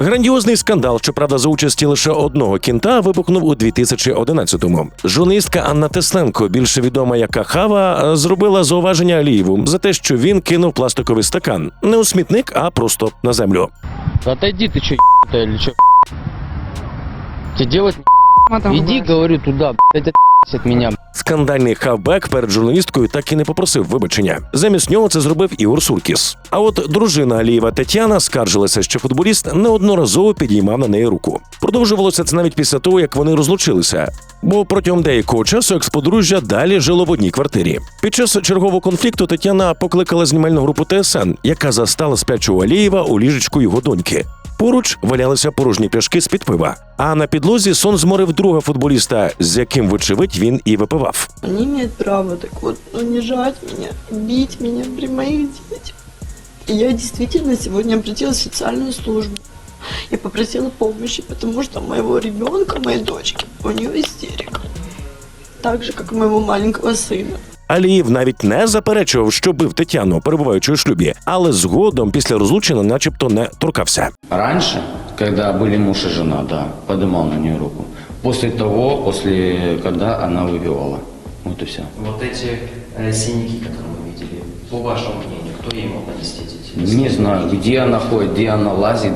Грандіозний скандал, щоправда, за участі лише одного кінта, вибухнув у 2011-му. Журналістка Анна Тесленко, більше відома як Ахава, зробила зауваження Алієву за те, що він кинув пластиковий стакан не у смітник, а просто на землю. Отойди что, чи, чи, Матом Иди, говоришь. говорю, туда, блядь, это от меня. Скандальний хавбек перед журналісткою так і не попросив вибачення. Замість нього це зробив Ігор Суркіс. А от дружина Алієва Тетяна скаржилася, що футболіст неодноразово підіймав на неї руку. Продовжувалося це навіть після того, як вони розлучилися. Бо протягом деякого часу експодружжя далі жило в одній квартирі. Під час чергового конфлікту Тетяна покликала знімальну групу ТСН, яка застала спячого Алієва у ліжечку його доньки. Поруч валялися порожні пляшки з під пива. А на підлозі сон зморив друга футболіста, з яким, вочевидь, він і випивав. Они имеют право так вот унижать меня, бить меня при моих детях. И я действительно сегодня обратилась в социальную службу. Я попросила помощи, потому что у моего ребенка, моей дочки, у нее истерика. Так же, как у моего маленького сына. Аліїв навіть не заперечував, що бив Тетяну, перебуваючи у шлюбі, але згодом після розлучення, начебто, не торкався. Раньше, когда были муж и жена, да, подымал на нее руку. После того, после, когда она выпивала. Вот и все. Вот эти э, синяки, которые мы видели, по вашему мнению, кто ей мог нанести эти Не знаю, где она ходит, где она лазит,